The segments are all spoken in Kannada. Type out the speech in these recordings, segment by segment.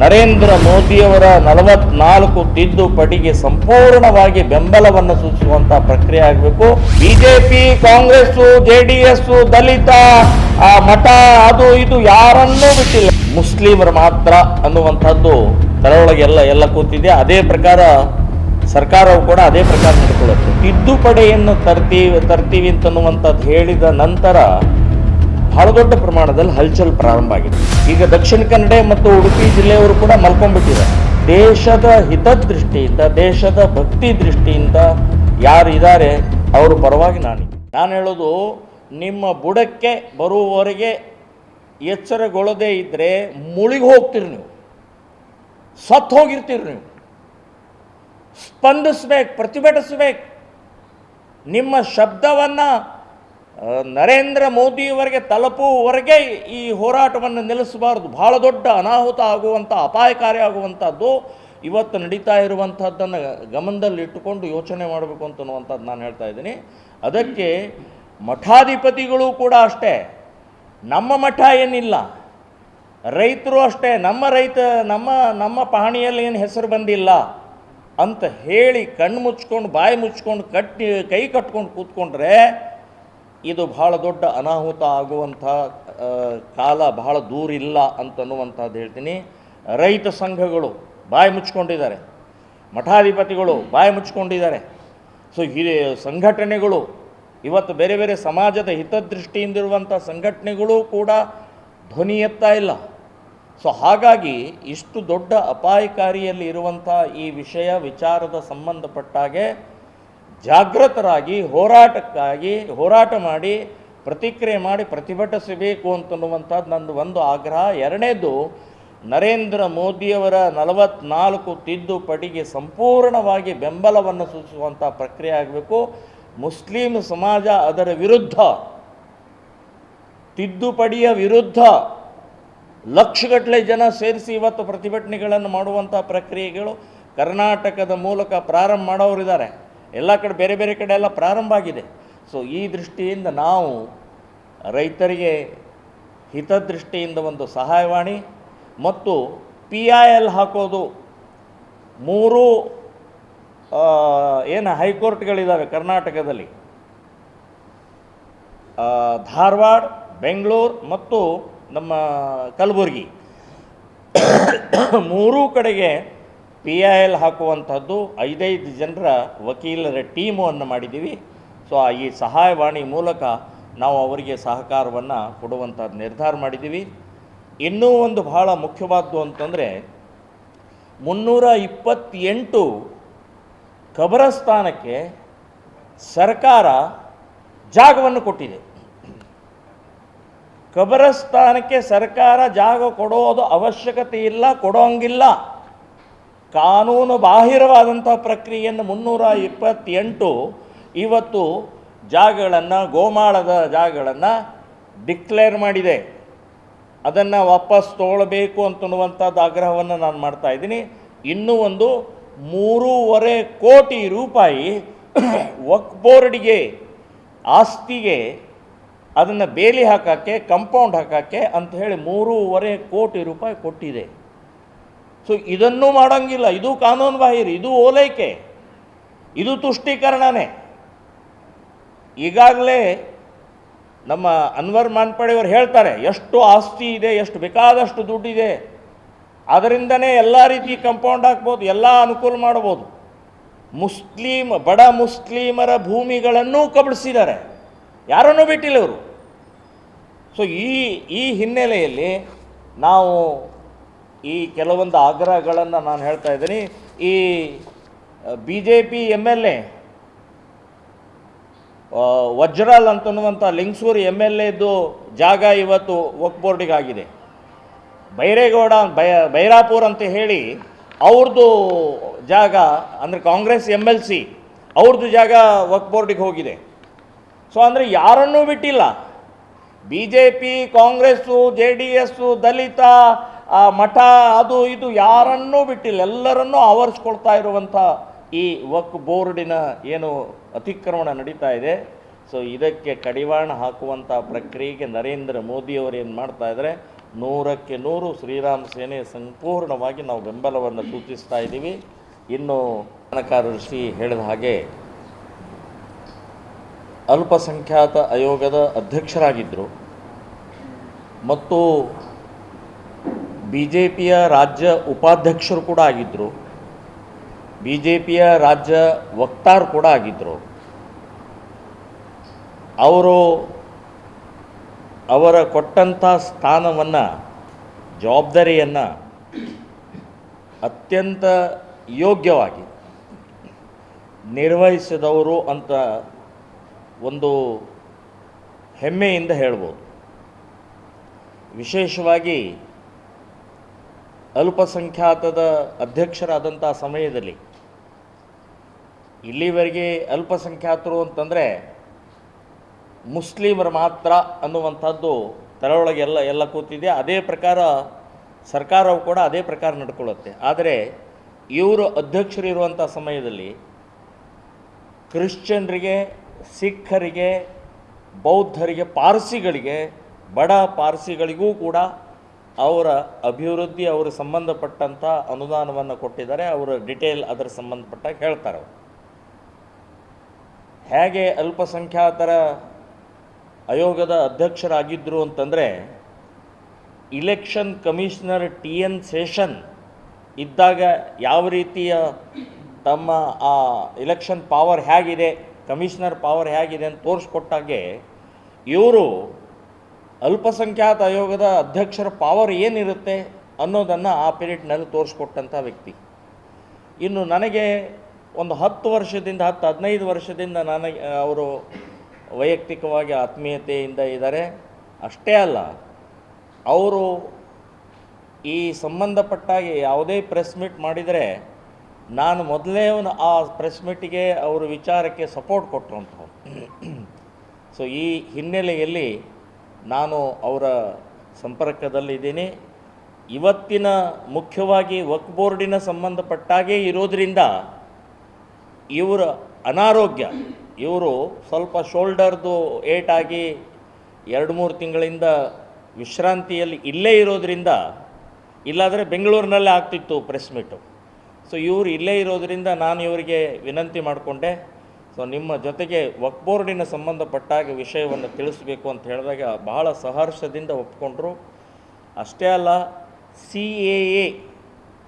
ನರೇಂದ್ರ ಮೋದಿಯವರ ನಲವತ್ನಾಲ್ಕು ತಿದ್ದುಪಡಿಗೆ ಸಂಪೂರ್ಣವಾಗಿ ಬೆಂಬಲವನ್ನು ಸೂಚಿಸುವಂತಹ ಪ್ರಕ್ರಿಯೆ ಆಗಬೇಕು. ಬಿಜೆಪಿ ಕಾಂಗ್ರೆಸ್ ಜೆಡಿಎಸ್ ದಲಿತ, ಆ ಮಠ, ಅದು ಇದು ಯಾರನ್ನೂ ಬಿಟ್ಟಿಲ್ಲ. ಮುಸ್ಲಿಮರು ಮಾತ್ರ ಅನ್ನುವಂಥದ್ದು ತರೊಳಗೆ ಎಲ್ಲ ಎಲ್ಲ ಕೂತಿದೆ. ಅದೇ ಪ್ರಕಾರ ಸರ್ಕಾರವು ಕೂಡ ಅದೇ ಪ್ರಕಾರ ನಡ್ಕೊಳ್ಳುತ್ತೆ. ತಿದ್ದುಪಡಿಯನ್ನು ತರ್ತೀವಿ ತರ್ತೀವಿ ಅಂತನ್ನುವಂಥದ್ದು ಹೇಳಿದ ನಂತರ ಬಹಳ ದೊಡ್ಡ ಪ್ರಮಾಣದಲ್ಲಿ ಹಲ್ಚಲ್ ಪ್ರಾರಂಭ ಆಗಿದೆ. ಈಗ ದಕ್ಷಿಣ ಕನ್ನಡ ಮತ್ತು ಉಡುಪಿ ಜಿಲ್ಲೆಯವರು ಕೂಡ ಮಲ್ಕೊಂಡ್ಬಿಟ್ಟಿದ್ದಾರೆ. ದೇಶದ ಹಿತದೃಷ್ಟಿಯಿಂದ, ದೇಶದ ಭಕ್ತಿ ದೃಷ್ಟಿಯಿಂದ ಯಾರು ಇದ್ದಾರೆ, ಅವರು ಪರವಾಗಿ ನಾನು ನಾನು ಹೇಳೋದು, ನಿಮ್ಮ ಬುಡಕ್ಕೆ ಬರುವವರೆಗೆ ಎಚ್ಚರಗೊಳ್ಳದೇ ಇದ್ದರೆ ಮುಳುಗಿ ಹೋಗ್ತೀರಿ ನೀವು. ಸತ್ತು ಹೋಗಿರ್ತೀರಿ ನೀವು. ಸ್ಪಂದಿಸ್ಬೇಕು, ಪ್ರತಿಭಟಿಸ್ಬೇಕು. ನಿಮ್ಮ ಶಬ್ದವನ್ನು ನರೇಂದ್ರ ಮೋದಿಯವರೆಗೆ ತಲುಪುವವರೆಗೆ ಈ ಹೋರಾಟವನ್ನು ನಿಲ್ಲಿಸಬಾರ್ದು. ಬಹಳ ದೊಡ್ಡ ಅನಾಹುತ ಆಗುವಂಥ ಅಪಾಯಕಾರಿ ಆಗುವಂಥದ್ದು ಇವತ್ತು ನಡೀತಾ ಇರುವಂಥದ್ದನ್ನು ಗಮನದಲ್ಲಿಟ್ಟುಕೊಂಡು ಯೋಚನೆ ಮಾಡಬೇಕು ಅಂತನ್ನುವಂಥದ್ದು ನಾನು ಹೇಳ್ತಾ ಇದ್ದೀನಿ. ಅದಕ್ಕೆ ಮಠಾಧಿಪತಿಗಳು ಕೂಡ ಅಷ್ಟೇ. ನಮ್ಮ ಮಠ ಏನಿಲ್ಲ. ರೈತರು ಅಷ್ಟೇ. ನಮ್ಮ ರೈತ, ನಮ್ಮ ನಮ್ಮ ಪಹಣಿಯಲ್ಲಿ ಏನು ಹೆಸರು ಬಂದಿಲ್ಲ ಅಂತ ಹೇಳಿ ಕಣ್ಣು ಮುಚ್ಕೊಂಡು, ಬಾಯಿ ಮುಚ್ಕೊಂಡು, ಕಟ್ಟಿ, ಕೈ ಕಟ್ಕೊಂಡು ಕೂತ್ಕೊಂಡ್ರೆ ಇದು ಬಹಳ ದೊಡ್ಡ ಅನಾಹುತ ಆಗುವಂಥ ಕಾಲ ಬಹಳ ದೂರ ಇಲ್ಲ ಅಂತನ್ನುವಂಥದ್ದು ಹೇಳ್ತೀನಿ. ರೈತ ಸಂಘಗಳು ಬಾಯಿ ಮುಚ್ಕೊಂಡಿದ್ದಾರೆ ಮಠಾಧಿಪತಿಗಳು ಬಾಯಿ ಮುಚ್ಕೊಂಡಿದ್ದಾರೆ ಸೊ, ಹಿರಿಯ ಸಂಘಟನೆಗಳು, ಇವತ್ತು ಬೇರೆ ಬೇರೆ ಸಮಾಜದ ಹಿತದೃಷ್ಟಿಯಿಂದಿರುವಂಥ ಸಂಘಟನೆಗಳು ಕೂಡ ಧ್ವನಿ ಎತ್ತಾ ಇಲ್ಲ. ಸೊ, ಹಾಗಾಗಿ ಇಷ್ಟು ದೊಡ್ಡ ಅಪಾಯಕಾರಿಯಲ್ಲಿ ಇರುವಂಥ ಈ ವಿಷಯ ವಿಚಾರದ ಸಂಬಂಧಪಟ್ಟಾಗೆ ಜಾಗೃತರಾಗಿ, ಹೋರಾಟಕ್ಕಾಗಿ, ಹೋರಾಟ ಮಾಡಿ, ಪ್ರತಿಕ್ರಿಯೆ ಮಾಡಿ ಪ್ರತಿಭಟಿಸಬೇಕು ಅಂತನ್ನುವಂಥದ್ದು ನಂದು ಒಂದು ಆಗ್ರಹ. ಎರಡನೇದು, ನರೇಂದ್ರ ಮೋದಿಯವರ ನಲವತ್ನಾಲ್ಕು ತಿದ್ದುಪಡಿಗೆ ಸಂಪೂರ್ಣವಾಗಿ ಬೆಂಬಲವನ್ನು ಸೂಚಿಸುವಂಥ ಪ್ರಕ್ರಿಯೆ ಆಗಬೇಕು. ಮುಸ್ಲಿಂ ಸಮಾಜ ಅದರ ವಿರುದ್ಧ, ತಿದ್ದುಪಡಿಯ ವಿರುದ್ಧ ಲಕ್ಷಗಟ್ಟಲೆ ಜನ ಸೇರಿಸಿ ಇವತ್ತು ಪ್ರತಿಭಟನೆಗಳನ್ನು ಮಾಡುವಂಥ ಪ್ರಕ್ರಿಯೆಗಳು ಕರ್ನಾಟಕದ ಮೂಲಕ ಪ್ರಾರಂಭ ಮಾಡೋರಿದ್ದಾರೆ. ಎಲ್ಲ ಕಡೆ ಬೇರೆ ಬೇರೆ ಕಡೆ ಎಲ್ಲ ಪ್ರಾರಂಭ ಆಗಿದೆ. ಸೊ ಈ ದೃಷ್ಟಿಯಿಂದ ನಾವು ರೈತರಿಗೆ ಹಿತದೃಷ್ಟಿಯಿಂದ ಒಂದು ಸಹಾಯವಾಣಿ ಮತ್ತು ಪಿ ಐ ಎಲ್ ಹಾಕೋದು ಮೂರು ಏನು ಹೈಕೋರ್ಟ್ಗಳಿದ್ದಾವೆ ಕರ್ನಾಟಕದಲ್ಲಿ. ಧಾರವಾಡ, ಬೆಂಗಳೂರು ಮತ್ತು ನಮ್ಮ ಕಲಬುರಗಿ. ಮೂರೂ ಕಡೆಗೆ ಪಿ ಐ ಎಲ್ ಹಾಕುವಂಥದ್ದು ಐದೈದು ಜನರ ವಕೀಲರ ಟೀಮನ್ನು ಮಾಡಿದ್ದೀವಿ. ಸೊ ಆ ಈ ಸಹಾಯವಾಣಿ ಮೂಲಕ ನಾವು ಅವರಿಗೆ ಸಹಕಾರವನ್ನು ಕೊಡುವಂಥದ್ದು ನಿರ್ಧಾರ ಮಾಡಿದ್ದೀವಿ. ಇನ್ನೂ ಒಂದು ಬಹಳ ಮುಖ್ಯವಾದ್ದು ಅಂತಂದರೆ ಮುನ್ನೂರ ಇಪ್ಪತ್ತೆಂಟು ಕಬರಸ್ಥಾನಕ್ಕೆ ಸರ್ಕಾರ ಜಾಗವನ್ನು ಕೊಟ್ಟಿದೆ. ಕಬರಸ್ಥಾನಕ್ಕೆ ಸರ್ಕಾರ ಜಾಗ ಕೊಡೋದು ಅವಶ್ಯಕತೆ ಇಲ್ಲ, ಕೊಡೋಂಗಿಲ್ಲ. ಕಾನೂನು ಬಾಹಿರವಾದಂಥ ಪ್ರಕ್ರಿಯೆಯನ್ನು ಮುನ್ನೂರ ಇಪ್ಪತ್ತೆಂಟು ಇವತ್ತು ಜಾಗಗಳನ್ನು, ಗೋಮಾಳದ ಜಾಗಗಳನ್ನು ಡಿಕ್ಲೇರ್ ಮಾಡಿದೆ. ಅದನ್ನು ವಾಪಸ್ ತೊಗೊಳ್ಬೇಕು ಅಂತನ್ನುವಂಥದ್ದು ಆಗ್ರಹವನ್ನು ನಾನು ಮಾಡ್ತಾ ಇದ್ದೀನಿ. ಇನ್ನೂ ಒಂದು ಮೂರೂವರೆ ಕೋಟಿ ರೂಪಾಯಿ ವಕ್ ಬೋರ್ಡ್ಗೆ, ಆಸ್ತಿಗೆ ಅದನ್ನು ಬೇಲಿ ಹಾಕೋಕ್ಕೆ, ಕಂಪೌಂಡ್ ಹಾಕೋಕ್ಕೆ ಅಂತ ಹೇಳಿ ಮೂರೂವರೆ ಕೋಟಿ ರೂಪಾಯಿ ಕೊಟ್ಟಿದೆ. ಸೊ ಇದನ್ನೂ ಮಾಡೋಂಗಿಲ್ಲ. ಇದು ಕಾನೂನು ಬಾಹಿರ, ಇದು ಓಲೈಕೆ, ಇದು ತುಷ್ಟೀಕರಣನೇ. ಈಗಾಗಲೇ ನಮ್ಮ ಅನ್ವರ್ ಮಾನ್ಪಡೆಯವರು ಹೇಳ್ತಾರೆ, ಎಷ್ಟು ಆಸ್ತಿ ಇದೆ, ಎಷ್ಟು ಬೇಕಾದಷ್ಟು ದುಡ್ಡಿದೆ. ಅದರಿಂದನೇ ಎಲ್ಲ ರೀತಿ ಕಂಪೌಂಡ್ ಹಾಕ್ಬೋದು ಎಲ್ಲ ಅನುಕೂಲ ಮಾಡ್ಬೋದು. ಮುಸ್ಲಿಂ, ಬಡ ಮುಸ್ಲಿಮರ ಭೂಮಿಗಳನ್ನು ಕಬಳಿಸಿದ್ದಾರೆ. ಯಾರನ್ನೂ ಬಿಟ್ಟಿಲ್ಲ ಇವರು. ಸೊ ಈ ಈ ಹಿನ್ನೆಲೆಯಲ್ಲಿ ನಾವು ಈ ಕೆಲವೊಂದು ಆಗ್ರಹಗಳನ್ನು ನಾನು ಹೇಳ್ತಾ ಇದ್ದೀನಿ. ಈ B J P M L A Vajral ಅಂತನ್ನುವಂಥ Lingsugur M L ಎದ್ದು ಜಾಗ ಇವತ್ತು ವಕ್ ಬೋರ್ಡಿಗೆ ಆಗಿದೆ ಬೈರೇಗೌಡ, ಬೈ, ಬೈರಾಪುರ್ ಅಂತ ಹೇಳಿ ಅವ್ರದ್ದು ಜಾಗ, ಅಂದರೆ ಕಾಂಗ್ರೆಸ್ ಎಂ ಎಲ್ ಸಿ ಅವ್ರದ್ದು ಜಾಗ ವಕ್ ಬೋರ್ಡಿಗೆ ಹೋಗಿದೆ. ಸೊ, ಅಂದರೆ ಯಾರನ್ನೂ ಬಿಟ್ಟಿಲ್ಲ. B J P Congress, J D S, ದಲಿತ ಆ, ಮಠ ಅದು ಇದು ಯಾರನ್ನೂ ಬಿಟ್ಟಿಲ್ಲ ಎಲ್ಲರನ್ನೂ ಆವರಿಸ್ಕೊಳ್ತಾ ಇರುವಂಥ ಈ ವಕ್ ಬೋರ್ಡಿನ ಏನು ಅತಿಕ್ರಮಣ ನಡೀತಾ ಇದೆ. ಸೊ ಇದಕ್ಕೆ ಕಡಿವಾಣ ಹಾಕುವಂಥ ಪ್ರಕ್ರಿಯೆಗೆ ನರೇಂದ್ರ ಮೋದಿಯವರು ಏನು ಮಾಡ್ತಾ ಇದ್ದಾರೆ ನೂರಕ್ಕೆ ನೂರು ಶ್ರೀರಾಮ ಸೇನೆ ಸಂಪೂರ್ಣವಾಗಿ ನಾವು ಬೆಂಬಲವನ್ನು ಸೂಚಿಸ್ತಾ ಇದ್ದೀವಿ. ಇನ್ನು ಋಷಿ ಹೇಳಿದ ಹಾಗೆ ಅಲ್ಪಸಂಖ್ಯಾತ ಆಯೋಗದ ಅಧ್ಯಕ್ಷರಾಗಿದ್ದರು ಮತ್ತು ಬಿ ಜೆ ಪಿಯ ರಾಜ್ಯ ಉಪಾಧ್ಯಕ್ಷರು ಕೂಡ ಆಗಿದ್ದರು ಬಿ ಜೆ ಪಿಯ ರಾಜ್ಯ ವಕ್ತಾರ ಕೂಡ ಆಗಿದ್ದರು ಅವರು ಅವರ ಕೊಟ್ಟಂಥ ಸ್ಥಾನವನ್ನು, ಜವಾಬ್ದಾರಿಯನ್ನು ಅತ್ಯಂತ ಯೋಗ್ಯವಾಗಿ ನಿರ್ವಹಿಸಿದವರು ಅಂತ ಒಂದು ಹೆಮ್ಮೆಯಿಂದ ಹೇಳ್ಬೋದು. ವಿಶೇಷವಾಗಿ ಅಲ್ಪಸಂಖ್ಯಾತದ ಅಧ್ಯಕ್ಷರಾದಂಥ ಸಮಯದಲ್ಲಿ ಇಲ್ಲಿವರೆಗೆ ಅಲ್ಪಸಂಖ್ಯಾತರು ಅಂತಂದರೆ ಮುಸ್ಲಿಮರು ಮಾತ್ರ ಅನ್ನುವಂಥದ್ದು ತಲೆಯೊಳಗೆ ಎಲ್ಲ ಎಲ್ಲ ಕೂತಿದೆ. ಅದೇ ಪ್ರಕಾರ ಸರ್ಕಾರವು ಕೂಡ ಅದೇ ಪ್ರಕಾರ ನಡ್ಕೊಳ್ಳುತ್ತೆ. ಆದರೆ ಇವರು ಅಧ್ಯಕ್ಷರಿರುವಂಥ ಸಮಯದಲ್ಲಿ ಕ್ರಿಶ್ಚಿಯನ್ರಿಗೆ, ಸಿಖ್ಖರಿಗೆ, ಬೌದ್ಧರಿಗೆ, ಪಾರ್ಸಿಗಳಿಗೆ, ಬಡ ಪಾರ್ಸಿಗಳಿಗೂ ಕೂಡ ಅವರ ಅಭಿವೃದ್ಧಿ, ಅವರು ಸಂಬಂಧಪಟ್ಟಂಥ ಅನುದಾನವನ್ನು ಕೊಟ್ಟಿದ್ದಾರೆ. ಅವರ ಡಿಟೇಲ್ ಅದರ ಸಂಬಂಧಪಟ್ಟಾಗ ಹೇಳ್ತಾರೆ ಹೇಗೆ ಅಲ್ಪಸಂಖ್ಯಾತರ ಆಯೋಗದ ಅಧ್ಯಕ್ಷರಾಗಿದ್ದರು ಅಂತಂದರೆ election commissioner T N Seshan ಇದ್ದಾಗ ಯಾವ ರೀತಿಯ ತಮ್ಮ, ಆ ಇಲೆಕ್ಷನ್ ಪವರ್ ಹೇಗಿದೆ ಕಮಿಷನರ್ ಪವರ್ ಹೇಗಿದೆ ಅಂತ ತೋರಿಸ್ಕೊಟ್ಟಾಗೆ ಇವರು ಅಲ್ಪಸಂಖ್ಯಾತ ಆಯೋಗದ ಅಧ್ಯಕ್ಷರ ಪವರ್ ಏನಿರುತ್ತೆ ಅನ್ನೋದನ್ನು ಆ ಪೀರಿಯಡ್ನಲ್ಲಿ ತೋರಿಸ್ಕೊಟ್ಟಂಥ ವ್ಯಕ್ತಿ. ಇನ್ನು ನನಗೆ ಒಂದು ಹತ್ತು ವರ್ಷದಿಂದ, ಹತ್ತು ಹದಿನೈದು ವರ್ಷದಿಂದ ನನಗೆ ಅವರು ವೈಯಕ್ತಿಕವಾಗಿ ಆತ್ಮೀಯತೆಯಿಂದ ಇದ್ದಾರೆ. ಅಷ್ಟೇ ಅಲ್ಲ, ಅವರು ಈ ಸಂಬಂಧಪಟ್ಟಾಗಿ ಯಾವುದೇ ಪ್ರೆಸ್ ಮೀಟ್ ಮಾಡಿದರೆ ನಾನು ಮೊದಲೇ ಆ ಪ್ರೆಸ್ ಮೀಟಿಗೆ ಅವರ ವಿಚಾರಕ್ಕೆ ಸಪೋರ್ಟ್ ಕೊಟ್ಟರು ಅಂತ. ಸೊ ಈ ಹಿನ್ನೆಲೆಯಲ್ಲಿ ನಾನು ಅವರ ಸಂಪರ್ಕದಲ್ಲಿದ್ದೀನಿ. ಇವತ್ತಿನ ಮುಖ್ಯವಾಗಿ ವಕ್ ಬೋರ್ಡಿನ ಸಂಬಂಧಪಟ್ಟಾಗೆ ಇರೋದರಿಂದ ಇವರ ಅನಾರೋಗ್ಯ, ಇವರು ಸ್ವಲ್ಪ ಶೋಲ್ಡರ್ದು ಏಟಾಗಿ ಎರಡು ಮೂರು ತಿಂಗಳಿಂದ ವಿಶ್ರಾಂತಿಯಲ್ಲಿ ಇಲ್ಲೇ ಇರೋದರಿಂದ, ಇಲ್ಲಾದರೆ ಬೆಂಗಳೂರಿನಲ್ಲೇ ಆಗ್ತಿತ್ತು ಪ್ರೆಸ್ ಮೀಟು. ಸೊ ಇವರು ಇಲ್ಲೇ ಇರೋದರಿಂದ ನಾನು ಇವರಿಗೆ ವಿನಂತಿ ಮಾಡಿಕೊಂಡೆ. ಸೊ ನಿಮ್ಮ ಜೊತೆಗೆ ವಕ್ ಬೋರ್ಡಿನ ಸಂಬಂಧಪಟ್ಟಾಗ ವಿಷಯವನ್ನು ತಿಳಿಸಬೇಕು ಅಂತ ಹೇಳಿದಾಗ ಬಹಳ ಸಹರ್ಷದಿಂದ ಒಪ್ಕೊಂಡ್ರು. ಅಷ್ಟೇ ಅಲ್ಲ, ಸಿ ಎ ಎ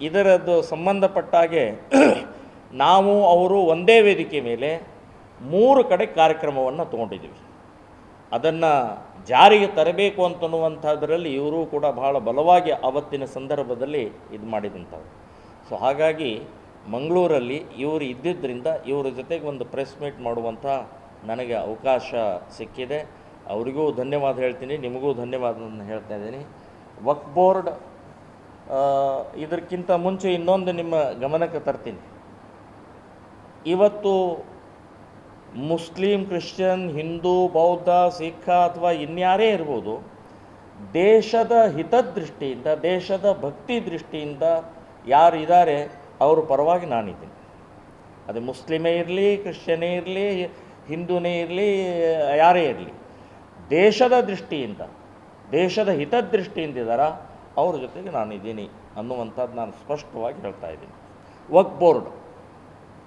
ಇದರದ್ದು ಸಂಬಂಧಪಟ್ಟಾಗೆ ನಾವು, ಅವರು ಒಂದೇ ವೇದಿಕೆ ಮೇಲೆ ಮೂರು ಕಡೆ ಕಾರ್ಯಕ್ರಮವನ್ನು ತೊಗೊಂಡಿದ್ದೀವಿ. ಅದನ್ನು ಜಾರಿಗೆ ತರಬೇಕು ಅಂತನ್ನುವಂಥದ್ರಲ್ಲಿ ಇವರು ಕೂಡ ಬಹಳ ಬಲವಾಗಿ ಆವತ್ತಿನ ಸಂದರ್ಭದಲ್ಲಿ ಇದು ಮಾಡಿದಂಥವ್ರು. ಸೊ ಹಾಗಾಗಿ ಮಂಗಳೂರಲ್ಲಿ ಇವರು ಇದ್ದಿದ್ದರಿಂದ ಇವರ ಜೊತೆಗೆ ಒಂದು ಪ್ರೆಸ್ ಮೀಟ್ ಮಾಡುವಂಥ ನನಗೆ ಅವಕಾಶ ಸಿಕ್ಕಿದೆ. ಅವರಿಗೂ ಧನ್ಯವಾದ ಹೇಳ್ತೀನಿ, ನಿಮಗೂ ಧನ್ಯವಾದವನ್ನು ಹೇಳ್ತಾ ಇದ್ದೀನಿ. ವಕ್ ಬೋರ್ಡ್ ಇದಕ್ಕಿಂತ ಮುಂಚೆ ಇನ್ನೊಂದು ನಿಮ್ಮ ಗಮನಕ್ಕೆ ತರ್ತೀನಿ. ಇವತ್ತು ಮುಸ್ಲಿಂ, ಕ್ರಿಶ್ಚಿಯನ್, ಹಿಂದೂ, ಬೌದ್ಧ, ಸಿಖ್ ಅಥವಾ ಇನ್ಯಾರೇ ಇರ್ಬೋದು, ದೇಶದ ಹಿತದೃಷ್ಟಿಯಿಂದ, ದೇಶದ ಭಕ್ತಿ ದೃಷ್ಟಿಯಿಂದ ಯಾರು ಇದ್ದಾರೆ ಅವ್ರ ಪರವಾಗಿ ನಾನಿದ್ದೀನಿ. ಅದು ಮುಸ್ಲಿಮೇ ಇರಲಿ, ಕ್ರಿಶ್ಚಿಯನೇ ಇರಲಿ, ಹಿಂದೂನೇ ಇರಲಿ, ಯಾರೇ ಇರಲಿ, ದೇಶದ ದೃಷ್ಟಿಯಿಂದ, ದೇಶದ ಹಿತದೃಷ್ಟಿಯಿಂದ ಇದ್ದಾರ, ಅವ್ರ ಜೊತೆಗೆ ನಾನಿದ್ದೀನಿ ಅನ್ನುವಂಥದ್ದು ನಾನು ಸ್ಪಷ್ಟವಾಗಿ ಹೇಳ್ತಾ ಇದ್ದೀನಿ. ವಕ್ ಬೋರ್ಡ್.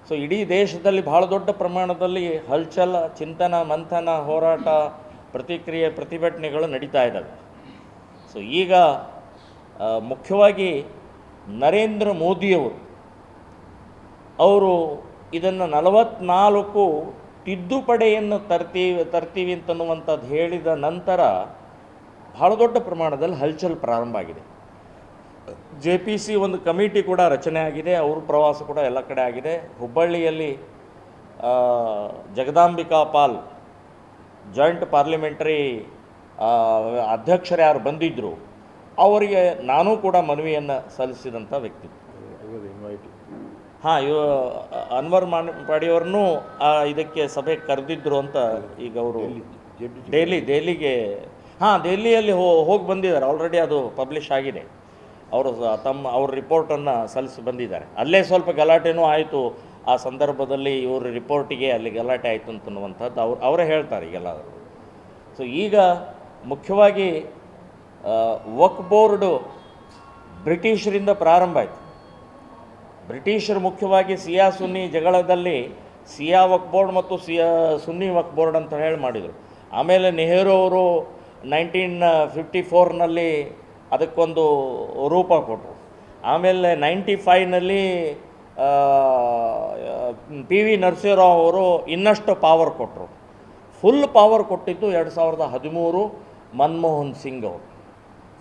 ಸೊ ಇಡೀ ದೇಶದಲ್ಲಿ ಬಹಳ ದೊಡ್ಡ ಪ್ರಮಾಣದಲ್ಲಿ ಹಲ್ಚಲ್, ಚಿಂತನ, ಮಂಥನ, ಹೋರಾಟ, ಪ್ರತಿಕ್ರಿಯೆ, ಪ್ರತಿಭಟನೆಗಳು ನಡೀತಾ ಇದ್ದಾವೆ. ಸೊ ಈಗ ಮುಖ್ಯವಾಗಿ ನರೇಂದ್ರ ಮೋದಿಯವರು ಅವರು ಇದನ್ನು ನಲವತ್ನಾಲ್ಕು ತಿದ್ದುಪಡೆಯನ್ನು ತರ್ತೀವಿ ತರ್ತೀವಿ ಅಂತನ್ನುವಂಥದ್ದು ಹೇಳಿದ ನಂತರ ಬಹಳ ದೊಡ್ಡ ಪ್ರಮಾಣದಲ್ಲಿ ಹಲ್ಚಲ್ ಪ್ರಾರಂಭ ಆಗಿದೆ. ಜೆ ಪಿ ಸಿ ಒಂದು ಕಮಿಟಿ ಕೂಡ ರಚನೆ ಆಗಿದೆ, ಅವ್ರ ಪ್ರವಾಸ ಕೂಡ ಎಲ್ಲ ಕಡೆ ಆಗಿದೆ. ಹುಬ್ಬಳ್ಳಿಯಲ್ಲಿ ಜಗದಾಂಬಿಕಾ ಪಾಲ್ ಜಾಯಿಂಟ್ ಪಾರ್ಲಿಮೆಂಟರಿ ಅಧ್ಯಕ್ಷರು ಯಾರು ಬಂದಿದ್ದರು ಅವರಿಗೆ ನಾನೂ ಕೂಡ ಮನವಿಯನ್ನು ಸಲ್ಲಿಸಿದಂಥ ವ್ಯಕ್ತಿ. ಹಾಂ ಇವ ಅನ್ವರ್ ಮಾನ್ ಪಾಡಿಯವ್ರನ್ನೂ ಆ, ಇದಕ್ಕೆ ಸಭೆ ಕರೆದಿದ್ರು ಅಂತ ಈಗ ಅವರು ಡೆಲ್ಲಿ ದೆಹಲಿಗೆ ಹಾಂ ದೆಹಲಿಯಲ್ಲಿ ಹೋ ಹೋಗಿ ಬಂದಿದ್ದಾರೆ. ಆಲ್ರೆಡಿ ಅದು ಪಬ್ಲಿಷ್ ಆಗಿದೆ. ಅವರು ತಮ್ಮ ಅವ್ರ ರಿಪೋರ್ಟನ್ನು ಸಲ್ಲಿಸಿ ಬಂದಿದ್ದಾರೆ. ಅಲ್ಲೇ ಸ್ವಲ್ಪ ಗಲಾಟೆನೂ ಆಯಿತು. ಆ ಸಂದರ್ಭದಲ್ಲಿ ಇವ್ರ ರಿಪೋರ್ಟಿಗೆ ಅಲ್ಲಿ ಗಲಾಟೆ ಆಯಿತು ಅಂತನ್ನುವಂಥದ್ದು ಅವ್ರು ಅವರೇ ಹೇಳ್ತಾರೆ ಈಗೆಲ್ಲ ಸೊ ಈಗ ಮುಖ್ಯವಾಗಿ ವಕ್ ಬೋರ್ಡು ಬ್ರಿಟಿಷರಿಂದ ಪ್ರಾರಂಭ ಆಯಿತು. ಬ್ರಿಟಿಷರು ಮುಖ್ಯವಾಗಿ ಸಿಯಾ ಸುನ್ನಿ ಜಗಳದಲ್ಲಿ ಸಿಯಾ ವಕ್ ಬೋರ್ಡ್ ಮತ್ತು ಸಿಯಾ ಸುನ್ನಿ ವಕ್ ಬೋರ್ಡ್ ಅಂತ ಹೇಳಿ ಮಾಡಿದರು. ಆಮೇಲೆ ನೆಹರು ಅವರು ನೈನ್ಟೀನ್ ಫಿಫ್ಟಿ ಫೋರ್ನಲ್ಲಿ ಅದಕ್ಕೊಂದು ರೂಪ ಕೊಟ್ಟರು ಆಮೇಲೆ ನೈಂಟಿ ಫೈವ್ನಲ್ಲಿ ಪಿ ವಿ ನರಸಿಂಹರಾವ್ ಅವರು ಇನ್ನಷ್ಟು ಪಾವರ್ ಕೊಟ್ಟರು ಫುಲ್ ಪಾವರ್ ಕೊಟ್ಟಿದ್ದು ಎರಡು ಸಾವಿರದ ಹದಿಮೂರು ಮನಮೋಹನ್ ಸಿಂಗ್ ಅವರು.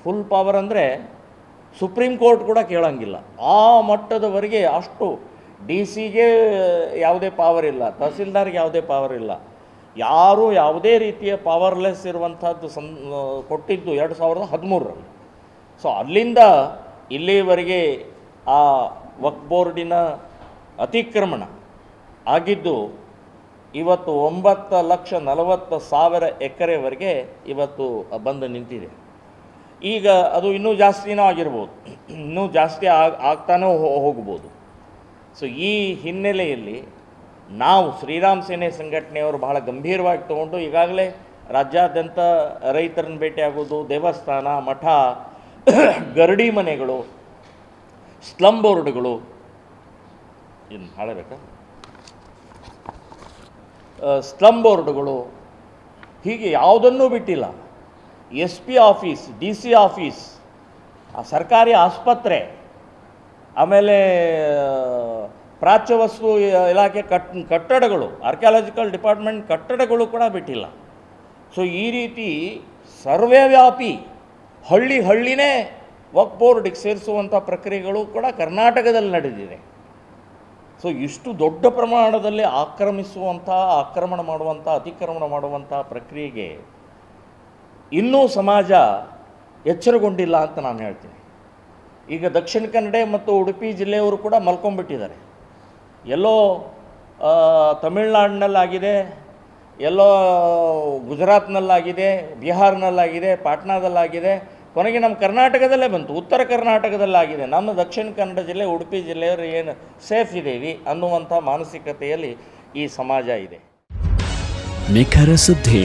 ಫುಲ್ ಪವರ್ ಅಂದರೆ ಸುಪ್ರೀಂ ಕೋರ್ಟ್ ಕೂಡ ಕೇಳೋಂಗಿಲ್ಲ. ಆ ಮಟ್ಟದವರೆಗೆ ಅಷ್ಟು ಡಿ ಸಿಗೆ ಯಾವುದೇ ಪವರ್ ಇಲ್ಲ, ತಹಸೀಲ್ದಾರ್ಗೆ ಯಾವುದೇ ಪವರ್ ಇಲ್ಲ. ಯಾರೂ ಯಾವುದೇ ರೀತಿಯ ಪವರ್ಲೆಸ್ ಇರುವಂಥದ್ದು ಸಂ ಕೊಟ್ಟಿದ್ದು ಎರಡು ಸಾವಿರದ ಹದಿಮೂರರಲ್ಲಿ. ಸೊ ಅಲ್ಲಿಂದ ಇಲ್ಲಿಯವರೆಗೆ ಆ ವಕ್ ಬೋರ್ಡಿನ ಅತಿಕ್ರಮಣ ಆಗಿದ್ದು, ಇವತ್ತು ಒಂಬತ್ತು ಲಕ್ಷ ನಲವತ್ತು ಸಾವಿರ ಎಕರೆವರೆಗೆ ಇವತ್ತು ಬಂದು ನಿಂತಿದೆ. ಈಗ ಅದು ಇನ್ನೂ ಜಾಸ್ತಿನೂ ಆಗಿರ್ಬೋದು. ಇನ್ನೂ ಜಾಸ್ತಿ ಆಗ್, ಆಗ್ತಾನೂ ಹೋಗ್ಬೋದು. ಸೊ ಈ ಹಿನ್ನೆಲೆಯಲ್ಲಿ ನಾವು ಶ್ರೀರಾಮ್ ಸೇನೆ ಸಂಘಟನೆಯವರು ಬಹಳ ಗಂಭೀರವಾಗಿ ತಗೊಂಡು ಈಗಾಗಲೇ ರಾಜ್ಯಾದ್ಯಂತ ರೈತರನ್ನ ಭೇಟಿಯಾಗೋದು ದೇವಸ್ಥಾನ, ಮಠ, ಗರಡಿ ಮನೆಗಳು ಸ್ಲಮ್ ಬೋರ್ಡ್ಗಳು. ಇನ್ನು ಹಾಳಬೇಕಾ ಸ್ಲಮ್ ಬೋರ್ಡ್ಗಳು ಹೀಗೆ ಯಾವುದನ್ನೂ ಬಿಟ್ಟಿಲ್ಲ. S P office, D C office, ಆ ಸರ್ಕಾರಿ ಆಸ್ಪತ್ರೆ, ಆಮೇಲೆ ಪ್ರಾಚ್ಯವಸ್ತು ಇಲಾಖೆ ಕಟ್, ಕಟ್ಟಡಗಳು, ಆರ್ಕಿಯಾಲಜಿಕಲ್ ಡಿಪಾರ್ಟ್ಮೆಂಟ್ ಕಟ್ಟಡಗಳು ಕೂಡ ಬಿಟ್ಟಿಲ್ಲ. ಸೊ, ಈ ರೀತಿ ಸರ್ವವ್ಯಾಪಿ ಹಳ್ಳಿ ಹಳ್ಳಿನೇ ವಕ್ ಬೋರ್ಡಿಗೆ ಸೇರಿಸುವಂಥ ಪ್ರಕ್ರಿಯೆಗಳು ಕೂಡ ಕರ್ನಾಟಕದಲ್ಲಿ ನಡೆದಿದೆ. ಸೊ, ಇಷ್ಟು ದೊಡ್ಡ ಪ್ರಮಾಣದಲ್ಲಿ ಆಕ್ರಮಿಸುವಂಥ ಆಕ್ರಮಣ ಮಾಡುವಂಥ ಅತಿಕ್ರಮಣ ಮಾಡುವಂಥ ಪ್ರಕ್ರಿಯೆಗೆ ಇನ್ನೂ ಸಮಾಜ ಎಚ್ಚರಗೊಂಡಿಲ್ಲ ಅಂತ ನಾನು ಹೇಳ್ತೀನಿ. ಈಗ ದಕ್ಷಿಣ ಕನ್ನಡ ಮತ್ತು ಉಡುಪಿ ಜಿಲ್ಲೆಯವರು ಕೂಡ ಮಲ್ಕೊಂಡ್ಬಿಟ್ಟಿದ್ದಾರೆ. ಎಲ್ಲೋ ತಮಿಳ್ನಾಡಿನಲ್ಲಾಗಿದೆ, ಎಲ್ಲೋ ಗುಜರಾತ್ನಲ್ಲಾಗಿದೆ, ಬಿಹಾರ್ನಲ್ಲಾಗಿದೆ, ಪಾಟ್ನಾದಲ್ಲಾಗಿದೆ. ಕೊನೆಗೆ ನಮ್ಮ ಕರ್ನಾಟಕದಲ್ಲೇ ಬಂತು, ಉತ್ತರ ಕರ್ನಾಟಕದಲ್ಲಾಗಿದೆ. ನಮ್ಮ ದಕ್ಷಿಣ ಕನ್ನಡ ಜಿಲ್ಲೆ, ಉಡುಪಿ ಜಿಲ್ಲೆಯವರು ಏನು ಸೇಫ್ ಇದ್ದೀವಿ ಅನ್ನುವಂಥ ಮಾನಸಿಕತೆಯಲ್ಲಿ ಈ ಸಮಾಜ ಇದೆ. ನಿಖರ ಸುದ್ದಿ.